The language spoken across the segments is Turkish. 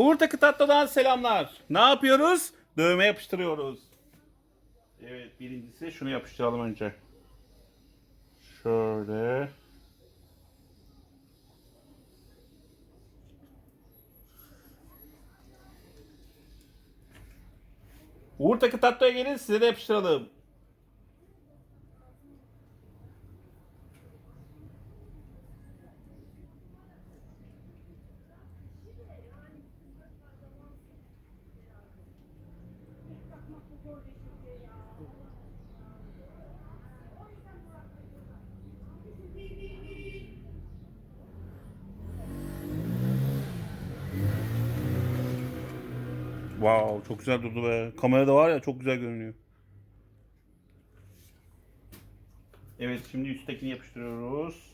Uğur Takı Tatlı'dan selamlar. Ne yapıyoruz? Dövme yapıştırıyoruz. Evet birincisi şunu yapıştıralım önce. Şöyle. Uğur Takı Tatlı'ya gelin size de yapıştıralım. Wow çok güzel durdu be. Kamerada var ya çok güzel görünüyor. Evet şimdi üsttekini yapıştırıyoruz.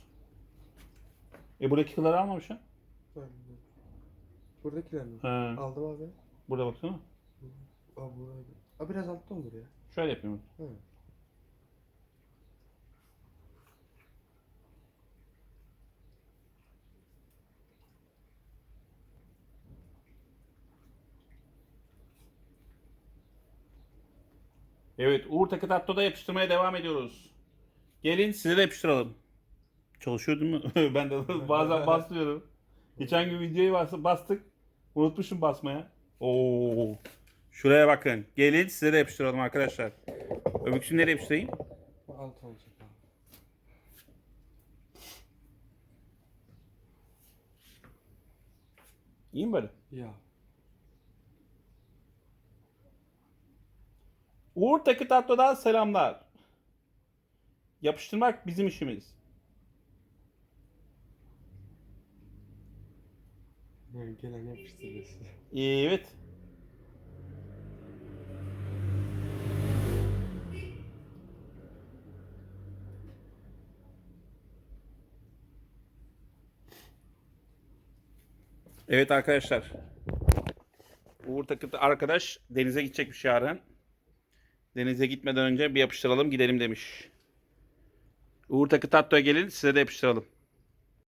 E buradaki kılları almamış ha? Buradakiler mi? He. Aldım abi. Burada baksana. Aa buraya. Aa biraz altta olur ya. Şöyle yapayım. He. Evet Uğur Takı Tatlı'da yapıştırmaya devam ediyoruz. Gelin size de yapıştıralım. Çalışıyor değil mi? ben de bazen basmıyorum. Geçen gün videoyu bas- bastık. Unutmuşum basmaya. Oo. Şuraya bakın. Gelin size de yapıştıralım arkadaşlar. Öbüksünü nereye yapıştırayım? Bu alt olacak. İyi mi böyle? Ya. Uğur Takı Tatlı'dan selamlar. Yapıştırmak bizim işimiz. Gelen yapıştırıyorsun. Evet. Evet arkadaşlar. Uğur Takıtı arkadaş denize gidecekmiş yarın. Denize gitmeden önce bir yapıştıralım gidelim demiş. Uğur Takı Tatlı'ya gelin size de yapıştıralım.